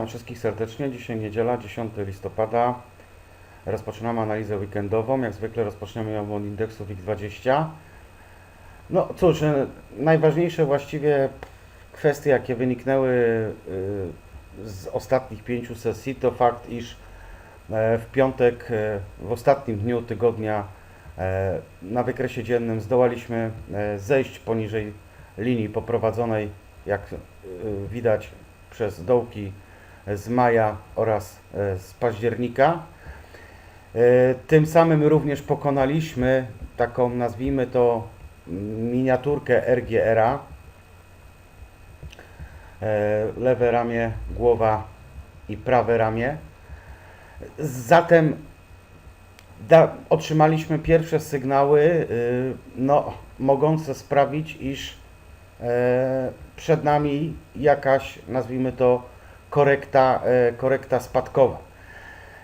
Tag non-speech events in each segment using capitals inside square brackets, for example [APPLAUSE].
Witam wszystkich serdecznie. Dzisiaj niedziela, 10 listopada. Rozpoczynamy analizę weekendową. Jak zwykle rozpoczniemy ją od indeksu WIG20. No cóż, e, najważniejsze właściwie kwestie, jakie wyniknęły y, z ostatnich pięciu sesji, to fakt, iż e, w piątek, e, w ostatnim dniu tygodnia e, na wykresie dziennym zdołaliśmy e, zejść poniżej linii poprowadzonej, jak widać, przez dołki z maja oraz e, z października. E, Tym samym również pokonaliśmy taką, nazwijmy to, miniaturkę RGR-a. E, Lewe ramię, głowa i prawe ramię. Zatem da, otrzymaliśmy pierwsze sygnały, no, mogące sprawić, iż przed nami jakaś, nazwijmy to, korekta, e, korekta spadkowa.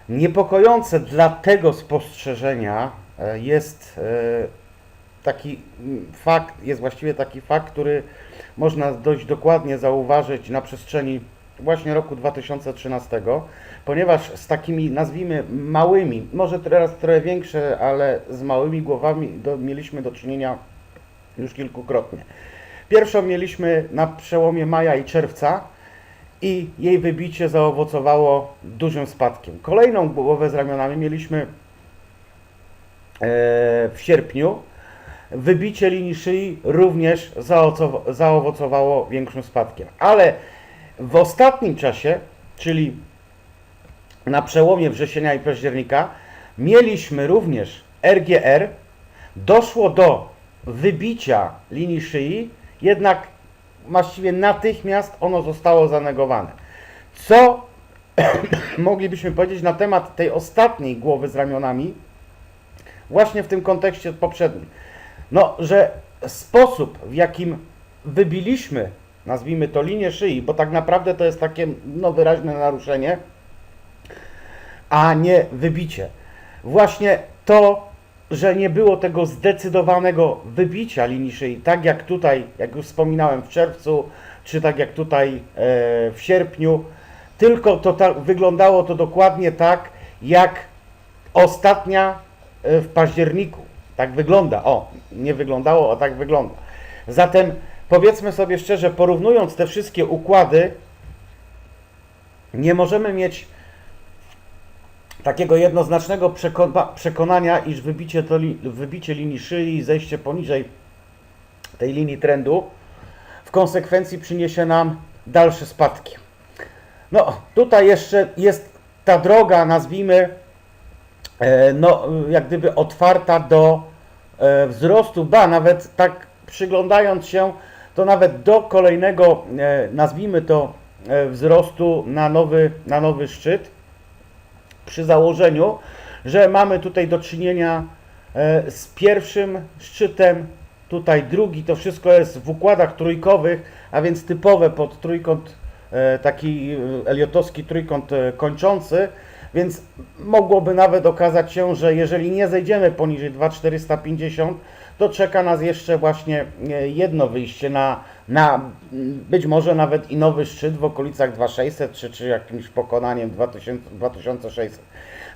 Niepokojące dla tego spostrzeżenia e, jest e, taki fakt, jest właściwie taki fakt, który można dość dokładnie zauważyć na przestrzeni właśnie roku 2013, ponieważ z takimi, nazwijmy, małymi, może teraz trochę większe, ale z małymi głowami do, mieliśmy do czynienia już kilkukrotnie. Pierwszą mieliśmy na przełomie maja i czerwca i jej wybicie zaowocowało dużym spadkiem. Kolejną głowę z ramionami mieliśmy e, w sierpniu. Wybicie linii szyi również zaowocowało większym spadkiem. Ale w ostatnim czasie, czyli na przełomie września i października, mieliśmy również RGR. Doszło do wybicia linii szyi, jednak właściwie natychmiast ono zostało zanegowane. Co [CLEARS THROAT] moglibyśmy powiedzieć na temat tej ostatniej głowy z ramionami, właśnie w tym kontekście poprzednim? No, że sposób, w jakim wybiliśmy, nazwijmy to linię szyi, bo tak naprawdę to jest takie no, wyraźne naruszenie, a nie wybicie. Właśnie to, że nie było tego zdecydowanego wybicia linii szyi, tak jak tutaj, jak już wspominałem w czerwcu, czy tak jak tutaj e, w sierpniu, tylko to tak, wyglądało to dokładnie tak, jak ostatnia e, w październiku. Tak wygląda. O, nie wyglądało, a tak wygląda. Zatem powiedzmy sobie szczerze, porównując te wszystkie układy, nie możemy mieć takiego jednoznacznego przekona- przekonania, iż wybicie, to li, wybicie linii szyi i zejście poniżej tej linii trendu w konsekwencji przyniesie nam dalsze spadki. No, tutaj jeszcze jest ta droga, nazwijmy, e, no, jak gdyby otwarta do e, wzrostu, ba, nawet tak przyglądając się, to nawet do kolejnego, e, nazwijmy to, wzrostu na nowy, na nowy szczyt przy założeniu, że mamy tutaj do czynienia e, z pierwszym szczytem, tutaj drugi, to wszystko jest w układach trójkowych, a więc typowe pod trójkąt, e, taki e, eliotowski trójkąt kończący, więc mogłoby nawet okazać się, że jeżeli nie zejdziemy poniżej 2450, to czeka nas jeszcze właśnie jedno wyjście na, na być może nawet i nowy szczyt w okolicach 2600 czy, czy jakimś pokonaniem 2000, 2600.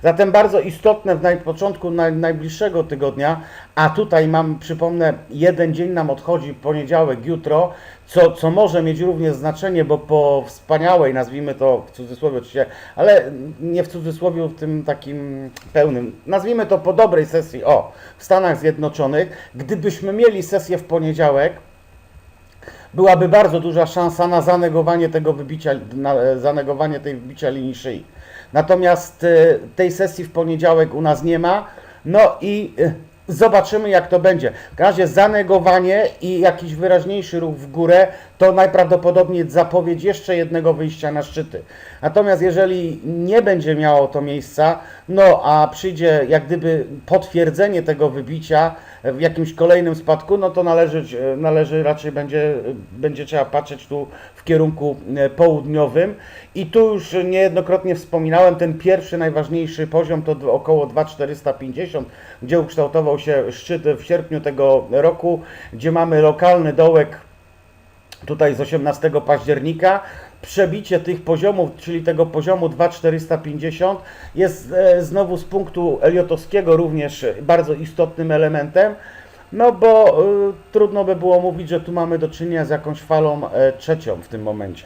Zatem bardzo istotne w początku naj, najbliższego tygodnia, a tutaj mam, przypomnę, jeden dzień nam odchodzi, poniedziałek, jutro, co, co może mieć również znaczenie, bo po wspaniałej, nazwijmy to w cudzysłowie oczywiście, ale nie w cudzysłowie w tym takim pełnym, nazwijmy to po dobrej sesji, o, w Stanach Zjednoczonych, gdybyśmy mieli sesję w poniedziałek, byłaby bardzo duża szansa na zanegowanie tego wybicia, na e, zanegowanie tej wybicia linii szyi. Natomiast e, tej sesji w poniedziałek u nas nie ma, no i e, zobaczymy jak to będzie. W razie zanegowanie i jakiś wyraźniejszy ruch w górę, to najprawdopodobniej zapowiedź jeszcze jednego wyjścia na szczyty. Natomiast jeżeli nie będzie miało to miejsca, no a przyjdzie jak gdyby potwierdzenie tego wybicia w jakimś kolejnym spadku, no to należy, należy raczej będzie, będzie trzeba patrzeć tu w kierunku e, południowym. I tu już niejednokrotnie wspominałem, ten pierwszy najważniejszy poziom to około 2450, gdzie ukształtował się szczyt w sierpniu tego roku, gdzie mamy lokalny dołek tutaj z 18 października. Przebicie tych poziomów, czyli tego poziomu 2450 jest e, znowu z punktu Eliotowskiego również bardzo istotnym elementem, no bo y, trudno by było mówić, że tu mamy do czynienia z jakąś falą e, trzecią w tym momencie.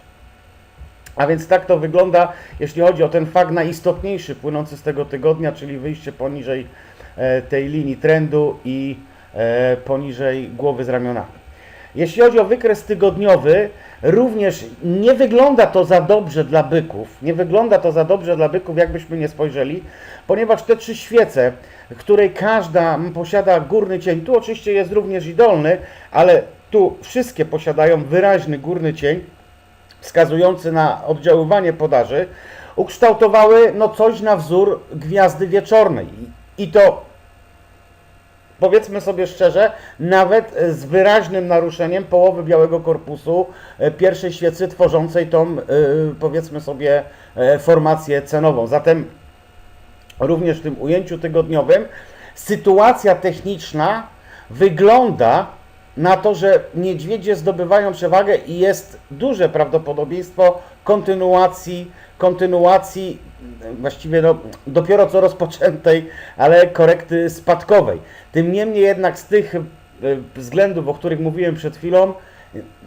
A więc tak to wygląda, jeśli chodzi o ten fakt najistotniejszy płynący z tego tygodnia, czyli wyjście poniżej e, tej linii trendu i e, poniżej głowy z ramionami. Jeśli chodzi o wykres tygodniowy, również nie wygląda to za dobrze dla byków. Nie wygląda to za dobrze dla byków, jakbyśmy nie spojrzeli, ponieważ te trzy świece, której każda posiada górny cień, tu oczywiście jest również i dolny, ale tu wszystkie posiadają wyraźny górny cień, wskazujący na oddziaływanie podaży, ukształtowały no coś na wzór gwiazdy wieczornej. I- to powiedzmy sobie szczerze, nawet z wyraźnym naruszeniem połowy białego korpusu e, pierwszej świecy tworzącej tą, e, powiedzmy sobie, e, formację cenową. Zatem również w tym ujęciu tygodniowym sytuacja techniczna wygląda na to, że niedźwiedzie zdobywają przewagę i jest duże prawdopodobieństwo kontynuacji, kontynuacji właściwie no, dopiero co rozpoczętej, ale korekty spadkowej. Tym niemniej jednak z tych e, względów, o których mówiłem przed chwilą,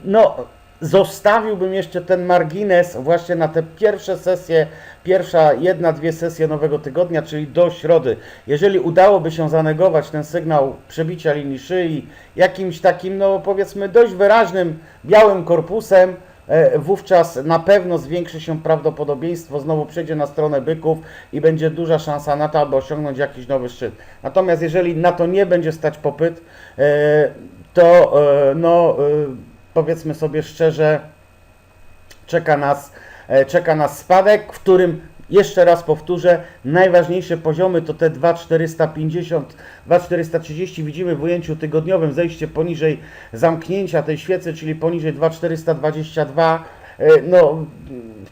no zostawiłbym jeszcze ten margines właśnie na te pierwsze sesje, pierwsza jedna, dwie sesje nowego tygodnia, czyli do środy. Jeżeli udałoby się zanegować ten sygnał przebicia linii szyi jakimś takim, no powiedzmy dość wyraźnym białym korpusem, wówczas na pewno zwiększy się prawdopodobieństwo, znowu przejdzie na stronę byków i będzie duża szansa na to, aby osiągnąć jakiś nowy szczyt. Natomiast jeżeli na to nie będzie stać popyt, e, to e, no e, powiedzmy sobie szczerze, czeka nas, e, czeka nas spadek, w którym jeszcze raz powtórzę, najważniejsze poziomy to te 2,450, 2,430 widzimy w ujęciu tygodniowym, zejście poniżej zamknięcia tej świecy, czyli poniżej 2,422. E, No,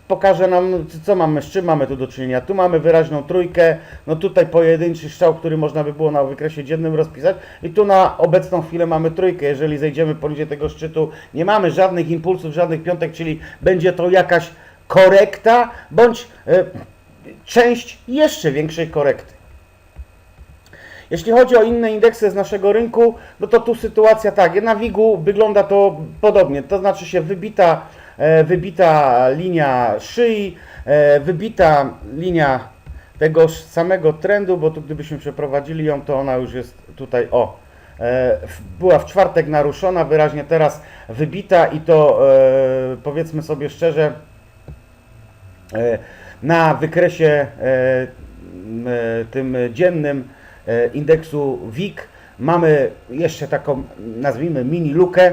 pokaże nam, co mamy, z czym mamy tu do czynienia. Tu mamy wyraźną trójkę, no tutaj pojedynczy strzał, który można by było na wykresie dziennym rozpisać i tu na obecną chwilę mamy trójkę. Jeżeli zejdziemy poniżej tego szczytu, nie mamy żadnych impulsów, żadnych piątek, czyli będzie to jakaś korekta, bądź e, część jeszcze większej korekty. Jeśli chodzi o inne indeksy z naszego rynku, no to tu sytuacja tak, na WIG-u wygląda to podobnie, to znaczy się wybita, e, wybita linia szyi, e, wybita linia tegoż samego trendu, bo tu gdybyśmy przeprowadzili ją, to ona już jest tutaj, o, była w czwartek naruszona, wyraźnie teraz wybita i to powiedzmy sobie szczerze, na wykresie e, e, tym dziennym e, indeksu WIG mamy jeszcze taką, nazwijmy, mini lukę,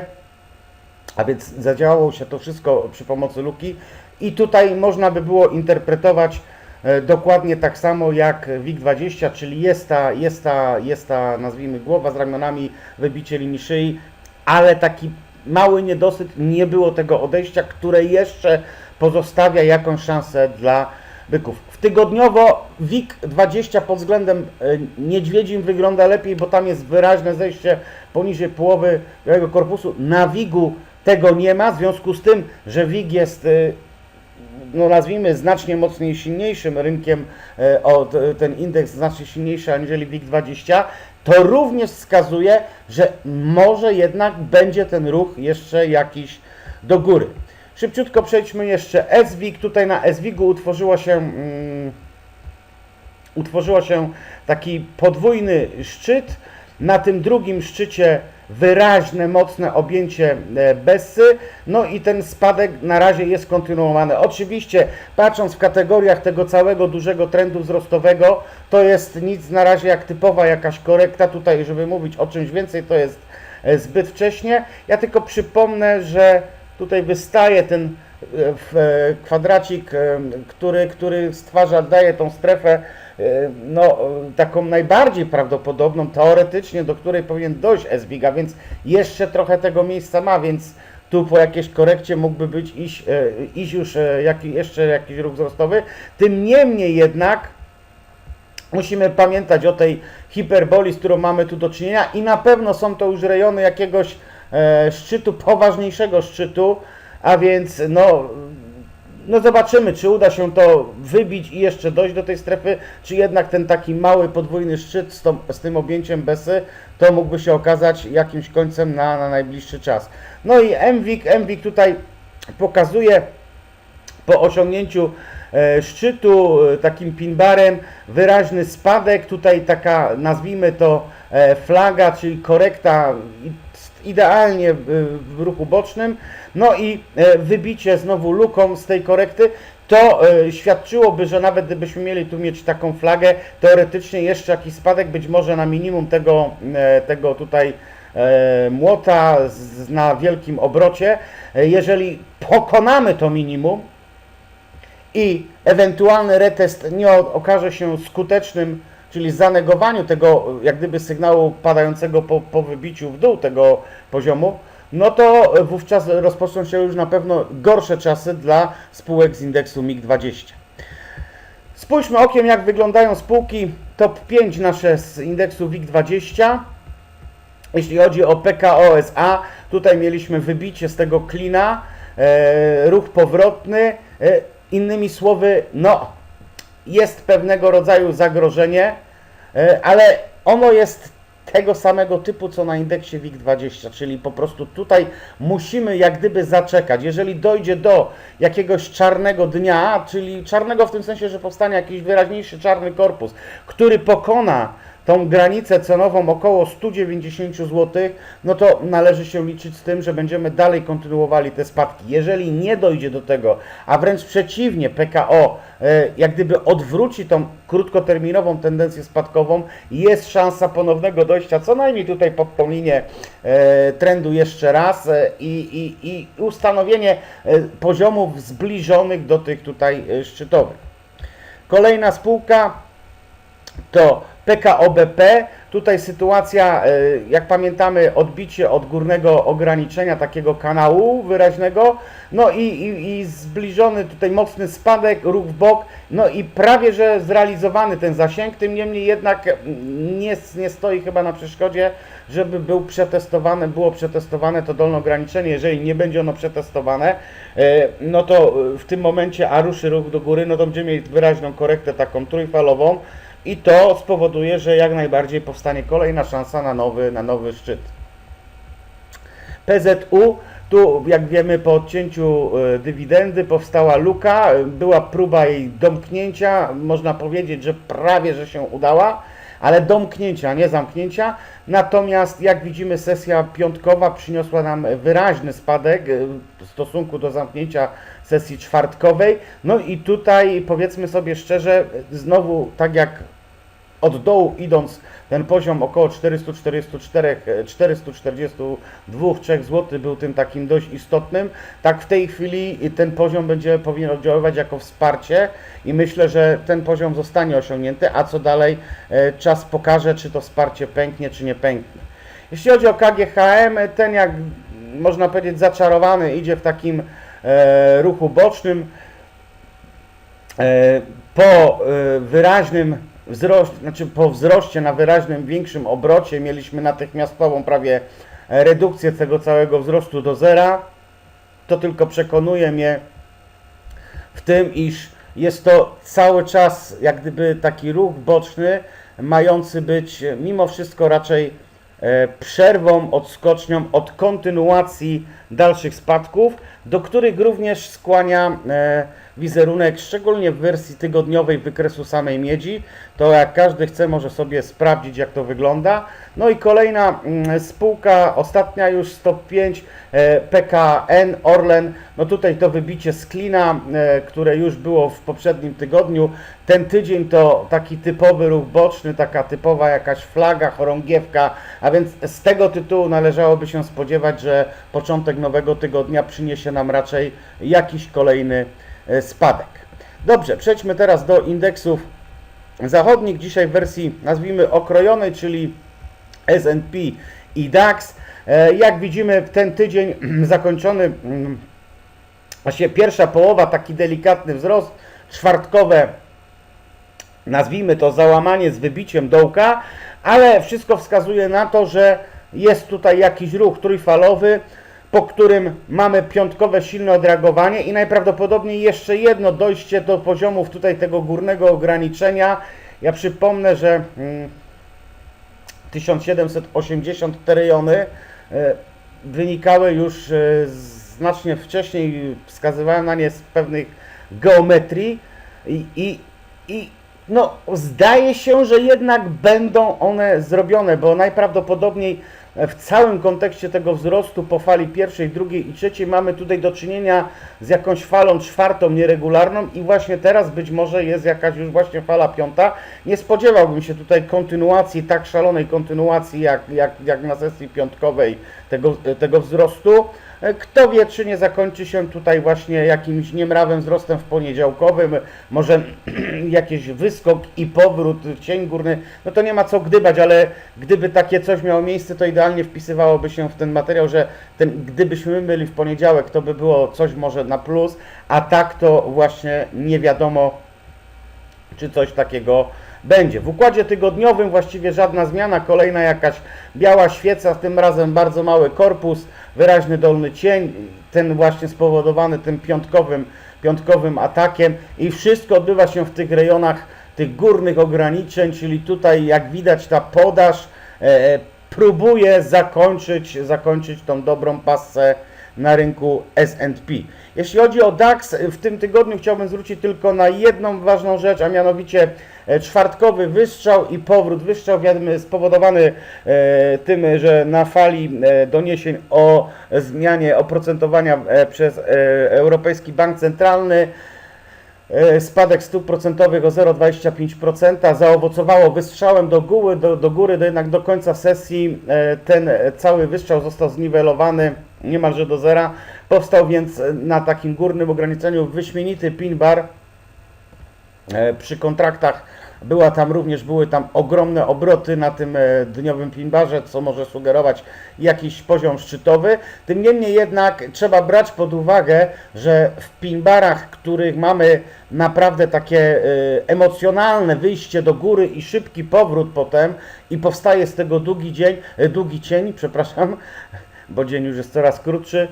a więc zadziałało się to wszystko przy pomocy luki. I tutaj można by było interpretować e, dokładnie tak samo jak WIG20, czyli jest ta, jest ta, jest ta, nazwijmy, głowa z ramionami, wybicie linii szyi, ale taki mały niedosyt, nie było tego odejścia, które jeszcze pozostawia jakąś szansę dla byków. W tygodniowo WIG20 pod względem e, niedźwiedzim wygląda lepiej, bo tam jest wyraźne zejście poniżej połowy białego korpusu. Na WIG-u tego nie ma, w związku z tym, że WIG jest e, no nazwijmy znacznie mocniej silniejszym rynkiem, e, od, ten indeks znacznie silniejszy aniżeli WIG20, to również wskazuje, że może jednak będzie ten ruch jeszcze jakiś do góry. Szybciutko przejdźmy jeszcze SWIG. Tutaj na SWIG-u utworzyło się, mm, utworzyło się taki podwójny szczyt. Na tym drugim szczycie wyraźne, mocne objęcie e, Bessy. No i ten spadek na razie jest kontynuowany. Oczywiście, patrząc w kategoriach tego całego dużego trendu wzrostowego, to jest nic na razie jak typowa jakaś korekta. Tutaj, żeby mówić o czymś więcej, to jest e, zbyt wcześnie. Ja tylko przypomnę, że tutaj wystaje ten e, e, kwadracik, e, który, który stwarza, daje tą strefę no, taką najbardziej prawdopodobną, teoretycznie, do której powinien dojść SWIG, a więc jeszcze trochę tego miejsca ma, więc tu po jakiejś korekcie mógłby być iść, iść już jaki, jeszcze jakiś ruch wzrostowy. Tym niemniej jednak musimy pamiętać o tej hiperboli, z którą mamy tu do czynienia i na pewno są to już rejony jakiegoś szczytu, poważniejszego szczytu, a więc no, no zobaczymy, czy uda się to wybić i jeszcze dojść do tej strefy, czy jednak ten taki mały podwójny szczyt z, tą, z tym objęciem Besy, to mógłby się okazać jakimś końcem na, na najbliższy czas. No i MWIG, MWIG tutaj pokazuje po osiągnięciu e, szczytu e, takim pinbarem wyraźny spadek, tutaj taka nazwijmy to e, flaga, czyli korekta idealnie w, ruchu bocznym, no i e, wybicie znowu luką z tej korekty, to e, świadczyłoby, że nawet gdybyśmy mieli tu mieć taką flagę, teoretycznie jeszcze jakiś spadek, być może na minimum tego, e, tego tutaj młota na wielkim obrocie. Jeżeli pokonamy to minimum, i ewentualny retest nie okaże się skutecznym, czyli zanegowaniu tego jak gdyby sygnału padającego po, po wybiciu w dół tego poziomu, no to wówczas rozpoczną się już na pewno gorsze czasy dla spółek z indeksu MIG20. Spójrzmy okiem, jak wyglądają spółki top 5 nasze z indeksu WIG20. Jeśli chodzi o PKO SA, tutaj mieliśmy wybicie z tego klina, e, ruch powrotny. E, innymi słowy, no, jest pewnego rodzaju zagrożenie, ale ono jest tego samego typu co na indeksie WIG20, czyli po prostu tutaj musimy jak gdyby zaczekać. Jeżeli dojdzie do jakiegoś czarnego dnia, czyli czarnego w tym sensie, że powstanie jakiś wyraźniejszy czarny korpus, który pokona tą granicę cenową około 190 zł, no to należy się liczyć z tym, że będziemy dalej kontynuowali te spadki. Jeżeli nie dojdzie do tego, a wręcz przeciwnie, PKO e, jak gdyby odwróci tą krótkoterminową tendencję spadkową, jest szansa ponownego dojścia co najmniej tutaj pod tą linię e, trendu jeszcze raz e, i, i, i ustanowienie poziomów zbliżonych do tych tutaj szczytowych. Kolejna spółka to PKO BP. Tutaj sytuacja, e, jak pamiętamy, odbicie od górnego ograniczenia takiego kanału wyraźnego, no i, i, i zbliżony tutaj mocny spadek, ruch w bok, no i prawie że zrealizowany ten zasięg, tym niemniej jednak mm, nie, nie stoi chyba na przeszkodzie, żeby był przetestowane, było przetestowane to dolne ograniczenie. Jeżeli nie będzie ono przetestowane, e, no to w tym momencie, a ruszy ruch do góry, no to będziemy mieli wyraźną korektę taką trójfalową, i to spowoduje, że jak najbardziej powstanie kolejna szansa na nowy, na nowy szczyt. PZU, tu jak wiemy po odcięciu e, dywidendy powstała luka, była próba jej domknięcia, można powiedzieć, że prawie, że się udała, ale domknięcia, nie zamknięcia. Natomiast jak widzimy sesja piątkowa przyniosła nam wyraźny spadek e, w stosunku do zamknięcia sesji czwartkowej. No i tutaj powiedzmy sobie szczerze, znowu tak jak od dołu idąc ten poziom około 444, e, 442 3 zł był tym takim dość istotnym. Tak w tej chwili ten poziom będzie powinien oddziaływać jako wsparcie i myślę, że ten poziom zostanie osiągnięty, a co dalej e, czas pokaże, czy to wsparcie pęknie, czy nie pęknie. Jeśli chodzi o KGHM, ten jak można powiedzieć zaczarowany idzie w takim e, ruchu bocznym. E, po e, wyraźnym wzroście, znaczy po wzroście na wyraźnym większym obrocie mieliśmy natychmiastową prawie redukcję tego całego wzrostu do zera. To tylko przekonuje mnie w tym, iż jest to cały czas jak gdyby taki ruch boczny, mający być mimo wszystko raczej e, przerwą, odskocznią od kontynuacji dalszych spadków, do których również skłania e, wizerunek, szczególnie w wersji tygodniowej wykresu samej miedzi. To jak każdy chce, może sobie sprawdzić, jak to wygląda. No i kolejna mm, spółka, ostatnia już z top 5, e, PKN Orlen. No tutaj to wybicie z klina, e, które już było w poprzednim tygodniu. Ten tydzień to taki typowy ruch boczny, taka typowa jakaś flaga, chorągiewka, a więc z tego tytułu należałoby się spodziewać, że początek nowego tygodnia przyniesie nam raczej jakiś kolejny spadek. Dobrze, przejdźmy teraz do indeksów zachodnich. Dzisiaj w wersji nazwijmy okrojonej, czyli S&P i DAX. E, Jak widzimy, ten tydzień [CLEARS THROAT] zakończony, mm, właśnie pierwsza połowa, taki delikatny wzrost, czwartkowe, nazwijmy to załamanie z wybiciem dołka, ale wszystko wskazuje na to, że jest tutaj jakiś ruch trójfalowy, po którym mamy piątkowe silne odreagowanie i najprawdopodobniej jeszcze jedno dojście do poziomów tutaj tego górnego ograniczenia. Ja przypomnę, że mm, 1780 te rejony e, wynikały już e, znacznie wcześniej, wskazywałem na nie z pewnych geometrii i, i, i no, zdaje się, że jednak będą one zrobione, bo najprawdopodobniej w całym kontekście tego wzrostu po fali pierwszej, drugiej i trzeciej mamy tutaj do czynienia z jakąś falą czwartą nieregularną i właśnie teraz być może jest jakaś już właśnie fala piąta. Nie spodziewałbym się tutaj kontynuacji, tak szalonej kontynuacji jak, jak, jak na sesji piątkowej tego, tego wzrostu. Kto wie, czy nie zakończy się tutaj właśnie jakimś niemrawym wzrostem w poniedziałkowym, może [CLEARS THROAT] jakiś wyskok i powrót, cień górny, no to nie ma co gdybać, ale gdyby takie coś miało miejsce, to idealnie wpisywałoby się w ten materiał, że ten, gdybyśmy my byli w poniedziałek, to by było coś może na plus, a tak to właśnie nie wiadomo, czy coś takiego będzie. W układzie tygodniowym właściwie żadna zmiana, kolejna jakaś biała świeca, tym razem bardzo mały korpus, wyraźny dolny cień, ten właśnie spowodowany tym piątkowym, piątkowym atakiem i wszystko odbywa się w tych rejonach tych górnych ograniczeń, czyli tutaj jak widać ta podaż e, próbuje zakończyć, zakończyć tą dobrą pasę na rynku S&P. Jeśli chodzi o DAX, w tym tygodniu chciałbym zwrócić tylko na jedną ważną rzecz, a mianowicie e, czwartkowy wystrzał i powrót. Wystrzał spowodowany e, tym, że na fali e, doniesień o zmianie oprocentowania przez Europejski Bank Centralny Spadek stóp procentowych o 0,25% zaowocowało wystrzałem do góry, do, do góry, do jednak do końca sesji e, ten e, cały wystrzał został zniwelowany niemalże do zera. Powstał więc na takim górnym ograniczeniu wyśmienity pin bar E, Przy kontraktach była tam również, były tam ogromne obroty na tym e, dniowym pinbarze, co może sugerować jakiś poziom szczytowy. Tym niemniej jednak trzeba brać pod uwagę, że w pinbarach, których mamy naprawdę takie e, emocjonalne wyjście do góry i szybki powrót potem i powstaje z tego długi dzień, e, długi cień, [LAUGHS] przepraszam, bo dzień już jest coraz krótszy.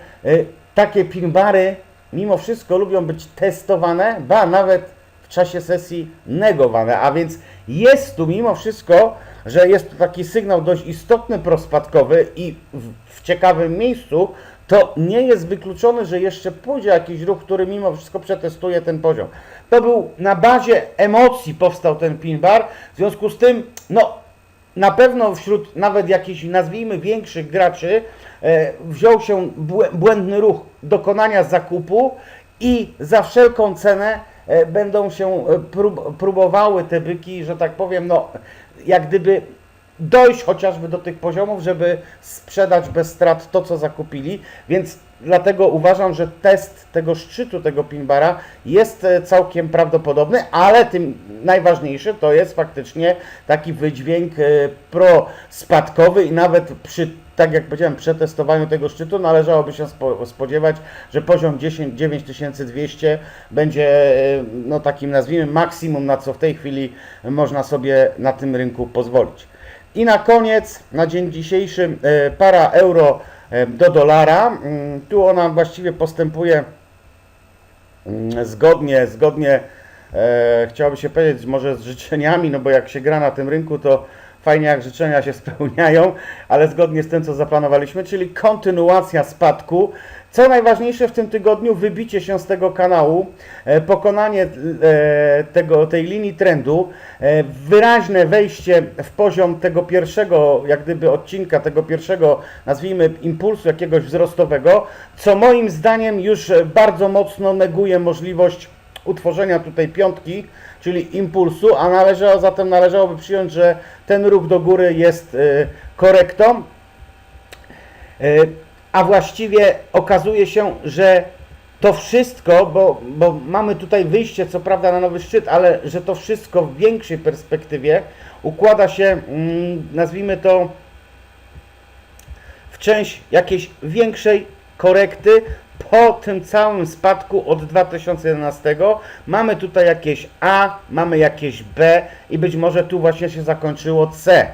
Takie pinbary mimo wszystko lubią być testowane, ba nawet czasie sesji negowane, a więc jest tu mimo wszystko, że jest to taki sygnał dość istotny prospadkowy i w, w ciekawym miejscu, to nie jest wykluczone, że jeszcze pójdzie jakiś ruch, który mimo wszystko przetestuje ten poziom. To był na bazie emocji powstał ten pin bar, w związku z tym, no na pewno wśród nawet jakichś, nazwijmy, większych graczy e, wziął się błę- błędny ruch dokonania zakupu i za wszelką cenę będą się e, prób, próbowały te byki, że tak powiem, no jak gdyby dojść chociażby do tych poziomów, żeby sprzedać bez strat to, co zakupili, więc dlatego uważam, że test tego szczytu, tego pinbara jest e, całkiem prawdopodobny, ale tym najważniejszy to jest faktycznie taki wydźwięk e, prospadkowy i nawet przy, tak jak powiedziałem, przetestowaniu tego szczytu należałoby się spo, spodziewać, że poziom 10, 9200 będzie e, no takim nazwijmy maksimum, na co w tej chwili można sobie na tym rynku pozwolić. I na koniec, na dzień dzisiejszy, e, para euro e, do dolara. Mm, Tu ona właściwie postępuje mm, zgodnie, zgodnie e, chciałoby się powiedzieć może z życzeniami, no bo jak się gra na tym rynku, to fajnie jak życzenia się spełniają, ale zgodnie z tym, co zaplanowaliśmy, czyli kontynuacja spadku. Co najważniejsze w tym tygodniu, wybicie się z tego kanału, e, pokonanie e, tego, tej linii trendu, e, wyraźne wejście w poziom tego pierwszego, jak gdyby odcinka, tego pierwszego, nazwijmy, impulsu jakiegoś wzrostowego, co moim zdaniem już bardzo mocno neguje możliwość utworzenia tutaj piątki, czyli impulsu, a należało, zatem należałoby przyjąć, że ten ruch do góry jest e, korektą. E, A właściwie okazuje się, że to wszystko, bo, bo mamy tutaj wyjście, co prawda, na nowy szczyt, ale że to wszystko w większej perspektywie układa się, mm, nazwijmy to, w część jakiejś większej korekty po tym całym spadku od 2011. Mamy tutaj jakieś A, mamy jakieś B i być może tu właśnie się zakończyło C.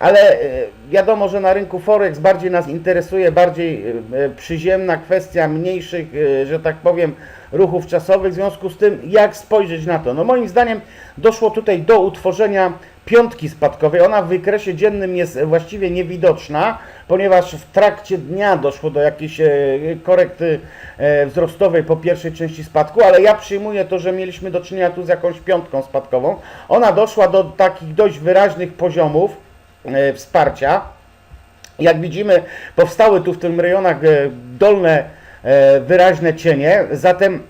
ale e, wiadomo, że na rynku Forex bardziej nas interesuje, bardziej e, e, przyziemna kwestia mniejszych, że tak powiem, ruchów czasowych. W związku z tym, jak spojrzeć na to? No moim zdaniem doszło tutaj do utworzenia piątki spadkowej. Ona w wykresie dziennym jest właściwie niewidoczna, ponieważ w trakcie dnia doszło do jakiejś korekty wzrostowej po pierwszej części spadku, ale ja przyjmuję to, że mieliśmy do czynienia tu z jakąś piątką spadkową. Ona doszła do takich dość wyraźnych poziomów wsparcia. Jak widzimy, powstały tu w tym rejonach e, dolne e, wyraźne cienie, zatem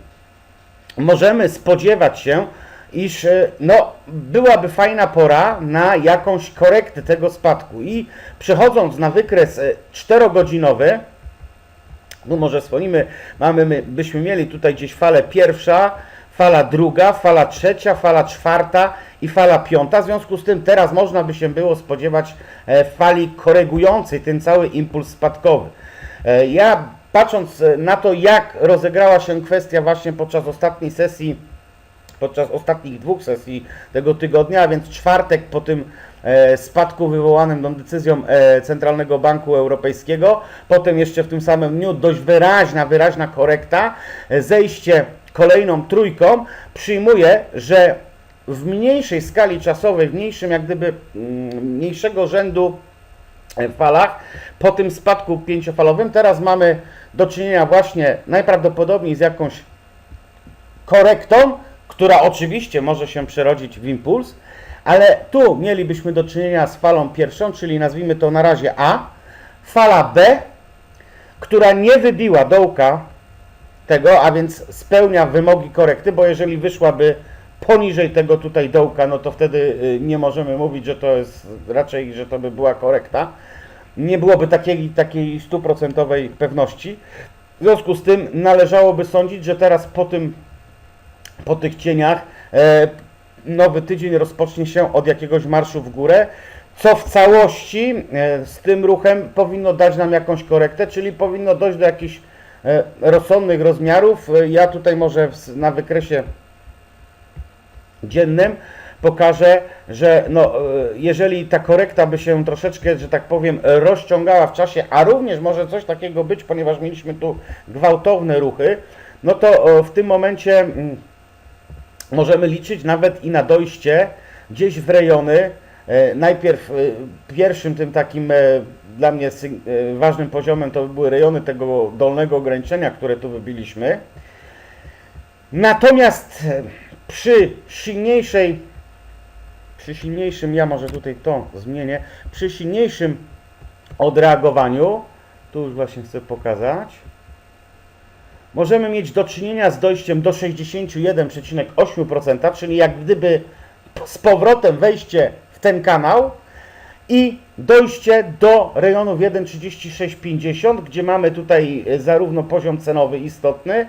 możemy spodziewać się, iż e, no, byłaby fajna pora na jakąś korektę tego spadku. I przechodząc na wykres e, czterogodzinowy, no może wspomnimy, mamy, my, byśmy mieli tutaj gdzieś falę pierwsza, fala druga, fala trzecia, fala czwarta i fala piąta. W związku z tym teraz można by się było spodziewać e, fali korygującej ten cały impuls spadkowy. E, Ja patrząc e, na to, jak rozegrała się kwestia właśnie podczas ostatniej sesji podczas ostatnich dwóch sesji tego tygodnia, a więc czwartek po tym spadku wywołanym tą decyzją Centralnego Banku Europejskiego, potem jeszcze w tym samym dniu dość wyraźna, wyraźna korekta, zejście kolejną trójką, przyjmuję, że w mniejszej skali czasowej, w mniejszym jak gdyby mm, mniejszego rzędu e, falach po tym spadku pięciofalowym. Teraz mamy do czynienia właśnie najprawdopodobniej z jakąś korektą, która oczywiście może się przerodzić w impuls, ale tu mielibyśmy do czynienia z falą pierwszą, czyli nazwijmy to na razie A, fala B, która nie wybiła dołka tego, a więc spełnia wymogi korekty, bo jeżeli wyszłaby poniżej tego tutaj dołka, no to wtedy y, nie możemy mówić, że to jest raczej, że to by była korekta. Nie byłoby takiej, takiej stuprocentowej pewności. W związku z tym należałoby sądzić, że teraz po tym po tych cieniach e, nowy tydzień rozpocznie się od jakiegoś marszu w górę, co w całości e, z tym ruchem powinno dać nam jakąś korektę, czyli powinno dojść do jakichś rozsądnych rozmiarów. E, Ja tutaj może na wykresie dziennym pokażę, że no, e, jeżeli ta korekta by się troszeczkę, że tak powiem, rozciągała w czasie, a również może coś takiego być, ponieważ mieliśmy tu gwałtowne ruchy, no to w tym momencie mm, możemy liczyć nawet i na dojście gdzieś w rejony. E, Najpierw e, pierwszym tym takim e, dla mnie e, ważnym poziomem to były rejony tego dolnego ograniczenia, które tu wybiliśmy. Natomiast e, przy silniejszej, przy silniejszym, ja może tutaj to zmienię, przy silniejszym odreagowaniu, tu już właśnie chcę pokazać, możemy mieć do czynienia z dojściem do 61,8%, czyli jak gdyby z powrotem wejście w ten kanał i dojście do rejonów 1,3650, gdzie mamy tutaj e, zarówno poziom cenowy istotny,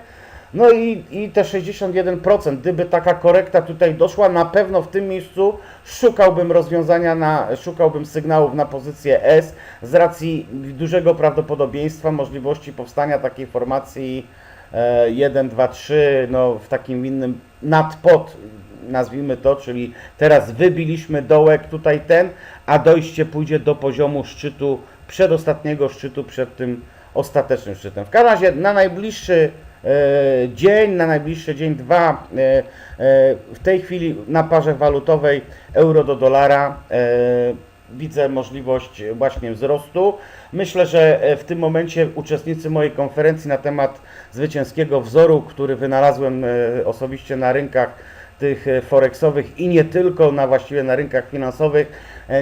no i, i te 61%. Gdyby taka korekta tutaj doszła, na pewno w tym miejscu szukałbym rozwiązania, na, szukałbym sygnałów na pozycję S z racji dużego prawdopodobieństwa możliwości powstania takiej formacji e, 1, 2, 3, no w takim innym nadpod, nazwijmy to, czyli teraz wybiliśmy dołek tutaj ten, a dojście pójdzie do poziomu szczytu, przedostatniego szczytu przed tym ostatecznym szczytem. W każdym razie na najbliższy e, dzień, na najbliższy dzień, dwa, e, e, w tej chwili na parze walutowej euro do dolara e, widzę możliwość właśnie wzrostu. Myślę, że e, w tym momencie uczestnicy mojej konferencji na temat zwycięskiego wzoru, który wynalazłem e, osobiście na rynkach tych e, forexowych i nie tylko, na właściwie na rynkach finansowych,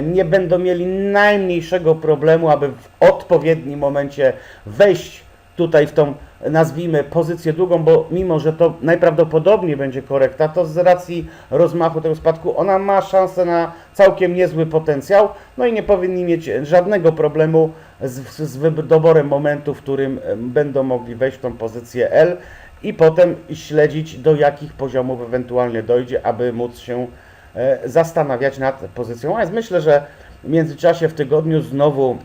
nie będą mieli najmniejszego problemu, aby w odpowiednim momencie wejść tutaj w tą, nazwijmy, pozycję długą, bo mimo, że to najprawdopodobniej będzie korekta, to z racji rozmachu tego spadku ona ma szansę na całkiem niezły potencjał, no i nie powinni mieć żadnego problemu z, z wyborem momentu, w którym będą mogli wejść w tą pozycję L i potem śledzić do jakich poziomów ewentualnie dojdzie, aby móc się e, zastanawiać nad pozycją. A więc myślę, że w międzyczasie w tygodniu znowu e,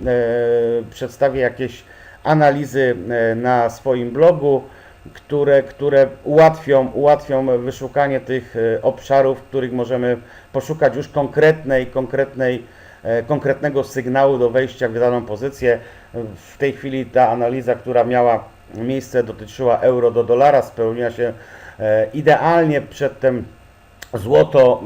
przedstawię jakieś analizy e, na swoim blogu, które, które ułatwią, ułatwią wyszukanie tych e, obszarów, w których możemy poszukać już konkretnej, konkretnej e, konkretnego sygnału do wejścia w daną pozycję. W tej chwili ta analiza, która miała miejsce, dotyczyła euro do dolara, spełniła się e, idealnie. Przedtem złoto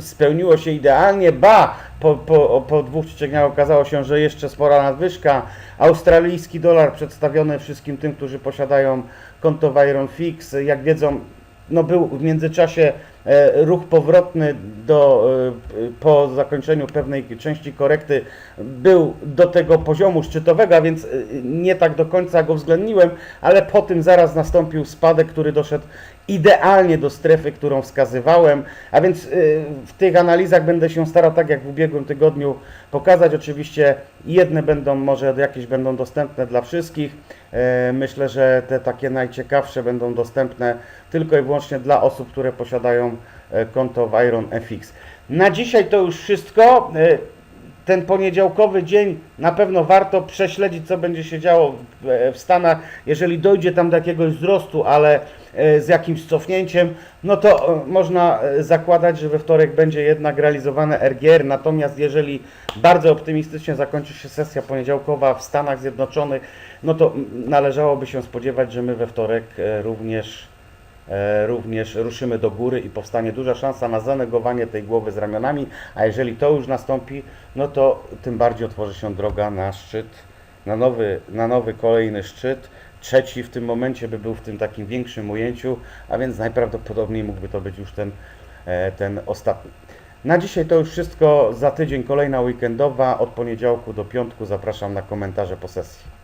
spełniło się idealnie, ba, po, po, po dwóch trzecich dniach okazało się, że jeszcze spora nadwyżka. Australijski dolar przedstawiony wszystkim tym, którzy posiadają konto w Iron Fix, jak wiedzą, no był w międzyczasie e, ruch powrotny do, e, po zakończeniu pewnej części korekty był do tego poziomu szczytowego, więc e, nie tak do końca go uwzględniłem, ale po tym zaraz nastąpił spadek, który doszedł idealnie do strefy, którą wskazywałem, a więc y, w tych analizach będę się starał, tak jak w ubiegłym tygodniu, pokazać. Oczywiście jedne będą, może jakieś będą dostępne dla wszystkich. E, Myślę, że te takie najciekawsze będą dostępne tylko i wyłącznie dla osób, które posiadają e, konto w Iron FX. Na dzisiaj to już wszystko. E, ten poniedziałkowy dzień na pewno warto prześledzić, co będzie się działo w, w Stanach. Jeżeli dojdzie tam do jakiegoś wzrostu, ale e, z jakimś cofnięciem, no to e, można e, zakładać, że we wtorek będzie jednak realizowane RGR. Natomiast jeżeli bardzo optymistycznie zakończy się sesja poniedziałkowa w Stanach Zjednoczonych, no to należałoby się spodziewać, że my we wtorek e, również e, również ruszymy do góry i powstanie duża szansa na zanegowanie tej głowy z ramionami, a jeżeli to już nastąpi, no to tym bardziej otworzy się droga na szczyt, na nowy, na nowy kolejny szczyt. Trzeci w tym momencie by był w tym takim większym ujęciu, a więc najprawdopodobniej mógłby to być już ten, e, ten ostatni. Na dzisiaj to już wszystko. Za tydzień kolejna weekendowa. Od poniedziałku do piątku zapraszam na komentarze po sesji.